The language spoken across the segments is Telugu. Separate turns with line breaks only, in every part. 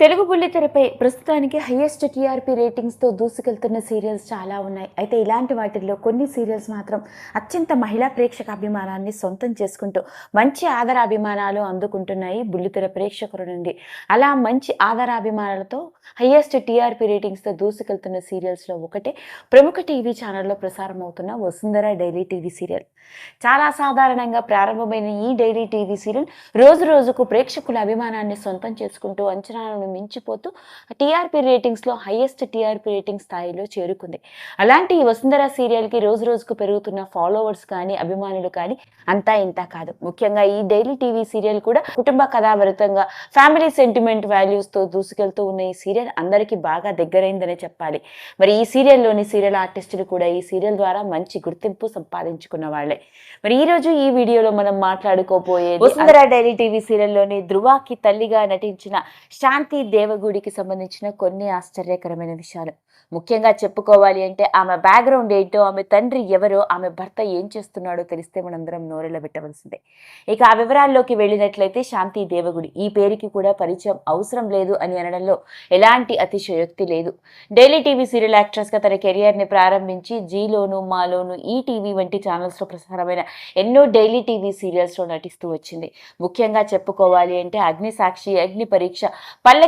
తెలుగు బుల్లితెరపై ప్రస్తుతానికి హైయెస్ట్ టీఆర్పీ రేటింగ్స్తో దూసుకెళ్తున్న సీరియల్స్ చాలా ఉన్నాయి. అయితే ఇలాంటి వాటిల్లో కొన్ని సీరియల్స్ మాత్రం అత్యంత మహిళా ప్రేక్షక అభిమానాన్ని సొంతం చేసుకుంటూ మంచి ఆదరాభిమానాలు అందుకుంటున్నాయి బుల్లితెర ప్రేక్షకుల నుండి. అలా మంచి ఆదరాభిమానాలతో హైయెస్ట్ టీఆర్పీ రేటింగ్స్తో దూసుకెళ్తున్న సీరియల్స్లో ఒకటే ప్రముఖ టీవీ ఛానల్లో ప్రసారం అవుతున్న వసుంధర డైలీ టీవీ సీరియల్. చాలా సాధారణంగా ప్రారంభమైన ఈ డైలీ టీవీ సీరియల్ రోజు రోజుకు ప్రేక్షకుల అభిమానాన్ని సొంతం చేసుకుంటూ అంచనాలను మించిపోతూ టీఆర్పీ రేటింగ్స్లో హైయెస్ట్ టీఆర్పీ రేటింగ్ స్థాయిలో చేరుకుంది. అలాంటి ఈ వసుంధర సీరియల్కి రోజు రోజుకు పెరుగుతున్న ఫాలోవర్స్ కానీ అభిమానులు కానీ అంతా ఇంత కాదు. ముఖ్యంగా ఈ డైలీ టీవీ సీరియల్ కూడా కుటుంబ కథాభరితంగా ఫ్యామిలీ సెంటిమెంట్ వాల్యూస్తో దూసుకెళ్తూ ఉన్న ఈ సీరియల్ అందరికీ బాగా దగ్గరైందనే చెప్పాలి. మరి ఈ సీరియల్లోని సీరియల్ ఆర్టిస్టులు కూడా ఈ సీరియల్ ద్వారా మంచి గుర్తింపు సంపాదించుకున్న వాళ్ళే. మరి ఈ రోజు ఈ వీడియోలో మనం మాట్లాడుకోబోయే వసుంధర డైలీ టీవీ సీరియల్లోని ధృవాకి తల్లిగా నటించిన శాంతి దేవగుడికి సంబంధించిన కొన్ని ఆశ్చర్యకరమైన విషయాలు. ముఖ్యంగా చెప్పుకోవాలి అంటే ఆమె బ్యాక్గ్రౌండ్ ఏంటో ఆమె తండ్రి ఎవరో ఆమె భర్త ఏం చేస్తున్నాడో తెలిస్తే మనందరం నోరెల పెట్టవలసిందే. ఇక ఆ వివరాల్లోకి వెళ్ళినట్లయితే శాంతి దేవగుడి. ఈ పేరుకి కూడా పరిచయం అవసరం లేదు అని అనడంలో ఎలాంటి అతిశయోక్తి లేదు. డైలీ టీవీ సీరియల్ యాక్ట్రెస్గా తన కెరియర్ని ప్రారంభించి జీలోను మాలోను ఈ టీవీ వంటి ఛానల్స్లో ప్రసారమైన ఎన్నో డైలీ టీవీ సీరియల్స్లో నటిస్తూ వచ్చింది. ముఖ్యంగా చెప్పుకోవాలి అంటే అగ్ని సాక్షి అగ్ని పరీక్ష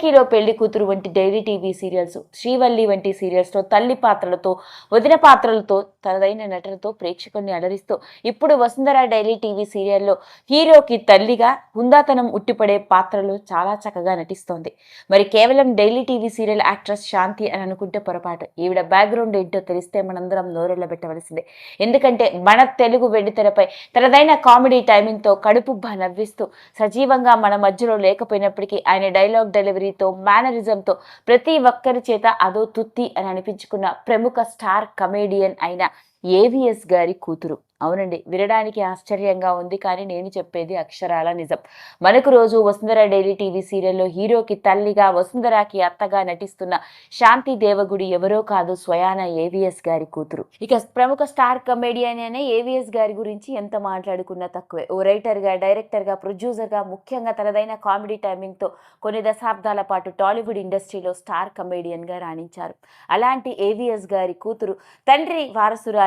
పల్లకీలో పెళ్ళి కూతురు వంటి డైలీ టీవీ సీరియల్స్ శ్రీవల్లి వంటి సీరియల్స్లో తల్లి పాత్రలతో వదిన పాత్రలతో తనదైన నటనతో ప్రేక్షకుల్ని అలరిస్తూ ఇప్పుడు వసుంధర డైలీ టీవీ సీరియల్లో హీరోకి తల్లిగా హుందాతనం ఉట్టిపడే పాత్రలు చాలా చక్కగా నటిస్తోంది. మరి కేవలం daily TV serial actress Shanti అని అనుకుంటే పొరపాటు. ఈవిడ బ్యాక్గ్రౌండ్ ఏంటో తెలిస్తే మనందరం నోరెళ్ళబెట్టవలసిందే ఎందుకంటే మన తెలుగు వెండితెరపై తనదైన కామెడీ టైమింగ్తో కడుపుబ్బా నవ్విస్తూ సజీవంగా మన మధ్యలో లేకపోయినప్పటికీ ఆయన డైలాగ్ డెలివరీ డెలివరీతో మేనరిజంతో ప్రతి ఒక్కరి చేత అదో తుత్తి అని అనిపించుకున్న ప్రముఖ స్టార్ కమేడియన్ అయిన ఏవిఎస్ గారి కూతురు. అవునండి. వినడానికి ఆశ్చర్యంగా ఉంది కానీ నేను చెప్పేది అక్షరాల నిజం. మనకు రోజు వసుంధర డైలీ టీవీ సీరియల్లో హీరోకి తల్లిగా వసుంధరాకి అత్తగా నటిస్తున్న శాంతి దేవగుడి ఎవరో కాదు స్వయాన ఏవిఎస్ గారి కూతురు. ఇక ప్రముఖ స్టార్ కమెడియన్ అనే ఏవిఎస్ గారి గురించి ఎంత మాట్లాడుకున్నా తక్కువే. ఓ రైటర్గా డైరెక్టర్గా ప్రొడ్యూసర్గా ముఖ్యంగా తనదైన కామెడీ టైమింగ్తో కొన్ని దశాబ్దాల పాటు టాలీవుడ్ ఇండస్ట్రీలో స్టార్ కమెడియన్గా రాణించారు. అలాంటి ఏవిఎస్ గారి కూతురు తండ్రి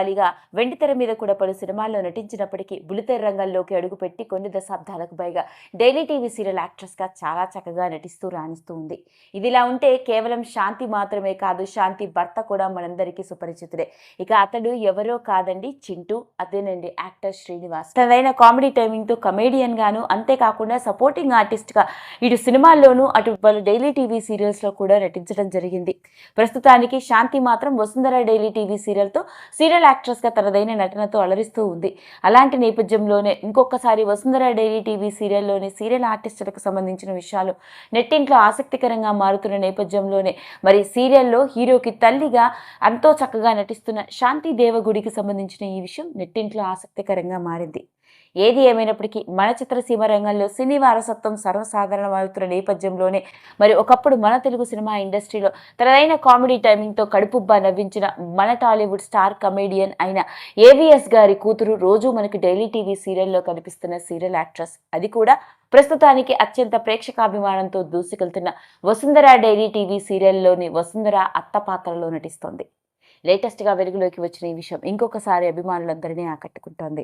వారసురాలిగా వెండితెర మీద కూడా పలు సినిమాల్లో నటించినప్పటికీ బులితెర రంగంలోకి అడుగుపెట్టి కొన్ని దశాబ్దాలకు పైగా డైలీ టీవీ సీరియల్ యాక్ట్రెస్గా చాలా చక్కగా నటిస్తూ రాణిస్తూ ఉంది. ఇదిలా ఉంటే కేవలం శాంతి మాత్రమే కాదు శాంతి భర్త కూడా మనందరికీ సుపరిచితుడే. ఇక అతడు ఎవరో కాదండి చింటూ అదేనండి యాక్టర్ శ్రీనివాస్. తనదైన కామెడీ టైమింగ్తో కమేడియన్ గాను అంతేకాకుండా సపోర్టింగ్ ఆర్టిస్ట్గా ఇటు సినిమాల్లోనూ అటు పలు డైలీ టీవీ సీరియల్స్లో కూడా నటించడం జరిగింది. ప్రస్తుతానికి శాంతి మాత్రం వసుంధర డైలీ టీవీ సీరియల్తో సీరియల్ యాక్ట్రెస్గా తనదైన నటనతో అలరిస్తూ ఉంది. అలాంటి నేపథ్యంలోనే ఇంకొకసారి వసుంధర డైలీ టీవీ సీరియల్లోని సీరియల్ ఆర్టిస్టులకు సంబంధించిన విషయాలు నెట్టింట్లో ఆసక్తికరంగా మారుతున్న నేపథ్యంలోనే మరి సీరియల్లో హీరోకి తల్లిగా ఎంతో చక్కగా నటిస్తున్న శాంతి దేవగుడికి సంబంధించిన ఈ విషయం నెట్టింట్లో ఆసక్తికరంగా మారింది. ఏది ఏమైనప్పటికీ మన చిత్రసీమ రంగంలో సినీ వారసత్వం సర్వసాధారణమవుతున్న నేపథ్యంలోనే మరి ఒకప్పుడు మన తెలుగు సినిమా ఇండస్ట్రీలో తనదైన కామెడీ టైమింగ్తో కడుపుబ్బా నవ్వించిన మన టాలీవుడ్ స్టార్ కమేడియన్ అయిన ఏవిఎస్ గారి కూతురు రోజు మనకి డైలీ టీవీ సీరియల్లో కనిపిస్తున్న సీరియల్ యాక్ట్రెస్. అది కూడా ప్రస్తుతానికి అత్యంత ప్రేక్షకాభిమానంతో దూసుకెళ్తున్న వసుంధర డైలీ టీవీ సీరియల్లోని వసుంధర అత్త పాత్రలో నటిస్తోంది. లేటెస్ట్గా వెలుగులోకి వచ్చిన ఈ విషయం ఇంకొకసారి అభిమానులందరినీ ఆకట్టుకుంటోంది.